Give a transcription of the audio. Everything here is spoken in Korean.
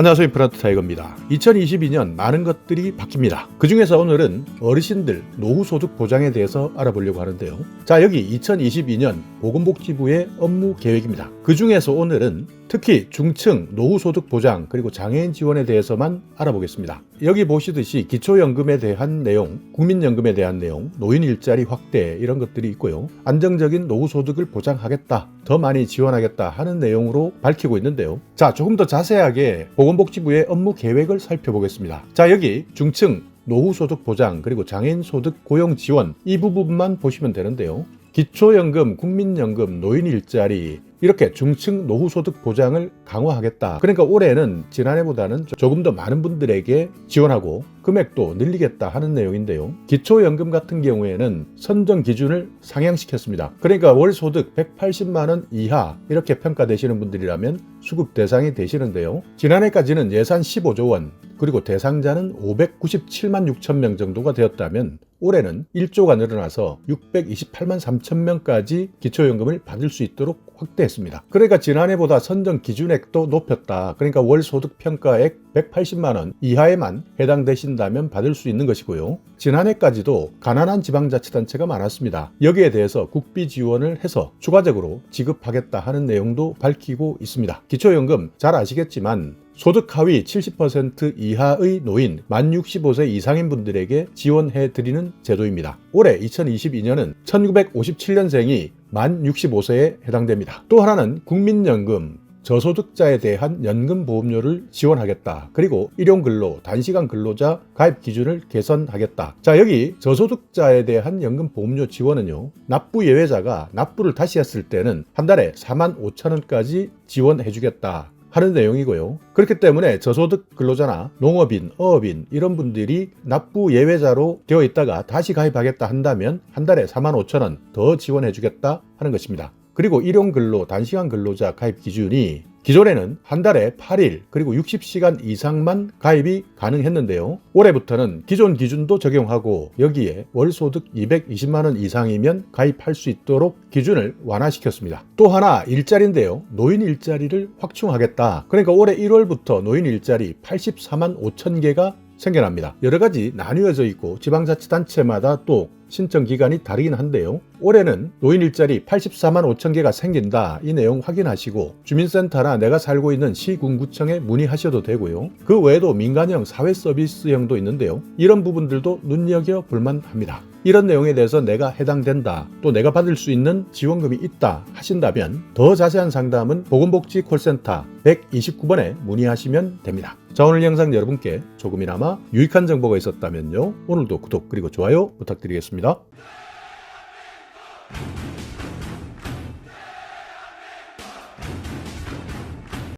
안녕하세요. 프라트 타이거입니다. 2022년 많은 것들이 바뀝니다. 그 중에서 오늘은 어르신들 노후소득 보장에 대해서 알아보려고 하는데요. 자, 여기 2022년 보건복지부의 업무 계획입니다. 그 중에서 오늘은 특히 중층 노후소득 보장 그리고 장애인 지원에 대해서만 알아보겠습니다. 여기 보시듯이 기초연금에 대한 내용, 국민연금에 대한 내용, 노인 일자리 확대 이런 것들이 있고요. 안정적인 노후소득을 보장하겠다, 더 많이 지원하겠다 하는 내용으로 밝히고 있는데요. 자, 조금 더 자세하게 보건복지부의 업무 계획을 살펴보겠습니다. 자, 여기 중층 노후소득 보장 그리고 장애인 소득 고용 지원 이 부분만 보시면 되는데요. 기초연금, 국민연금, 노인 일자리 이렇게 중층 노후소득 보장을 강화하겠다. 그러니까 올해는 지난해보다는 조금 더 많은 분들에게 지원하고 금액도 늘리겠다 하는 내용인데요. 기초연금 같은 경우에는 선정 기준을 상향시켰습니다. 그러니까 월 소득 180만 원 이하 이렇게 평가되시는 분들이라면 수급 대상이 되시는데요. 지난해까지는 예산 15조 원, 그리고 대상자는 597만 6천 명 정도가 되었다면 올해는 1조가 늘어나서 628만 3천 명까지 기초연금을 받을 수 있도록 확대했습니다. 그러니까 지난해보다 선정 기준액도 높였다. 그러니까 월 소득 평가액 180만 원 이하에만 해당되신 다면 받을 수 있는 것이고요. 지난해까지도 가난한 지방자치단체가 많았습니다. 여기에 대해서 국비 지원을 해서 추가적으로 지급하겠다 하는 내용도 밝히고 있습니다. 기초연금 잘 아시겠지만 소득 하위 70% 이하의 노인 만 65세 이상인 분들에게 지원해 드리는 제도입니다. 올해 2022년은 1957년생이 만 65세에 해당됩니다. 또 하나는 국민연금 저소득자에 대한 연금 보험료를 지원하겠다. 그리고 일용 근로, 단시간 근로자 가입 기준을 개선하겠다. 자, 여기 저소득자에 대한 연금 보험료 지원은요. 납부 예외자가 납부를 다시 했을 때는 한 달에 4만 5천 원까지 지원해 주겠다. 하는 내용이고요. 그렇기 때문에 저소득 근로자나 농업인, 어업인 이런 분들이 납부 예외자로 되어 있다가 다시 가입하겠다 한다면 한 달에 4만 5천 원 더 지원해 주겠다 하는 것입니다. 그리고 일용 근로, 단시간 근로자 가입 기준이 기존에는 한 달에 8일 그리고 60시간 이상만 가입이 가능했는데요. 올해부터는 기존 기준도 적용하고 여기에 월 소득 220만 원 이상이면 가입할 수 있도록 기준을 완화시켰습니다. 또 하나 일자리인데요. 노인 일자리를 확충하겠다. 그러니까 올해 1월부터 노인 일자리 84만 5천 개가 생겨납니다. 여러 가지 나뉘어져 있고 지방자치단체마다 또 신청 기간이 다르긴 한데요. 올해는 노인 일자리 84만 5천 개가 생긴다. 이 내용 확인하시고 주민센터나 내가 살고 있는 시군구청에 문의하셔도 되고요. 그 외에도 민간형 사회 서비스형도 있는데요. 이런 부분들도 눈여겨 볼만 합니다. 이런 내용에 대해서 내가 해당된다, 또 내가 받을 수 있는 지원금이 있다 하신다면 더 자세한 상담은 보건복지 콜센터 129번에 문의하시면 됩니다. 자, 오늘 영상 여러분께 조금이나마 유익한 정보가 있었다면요. 오늘도 구독 그리고 좋아요 부탁드리겠습니다.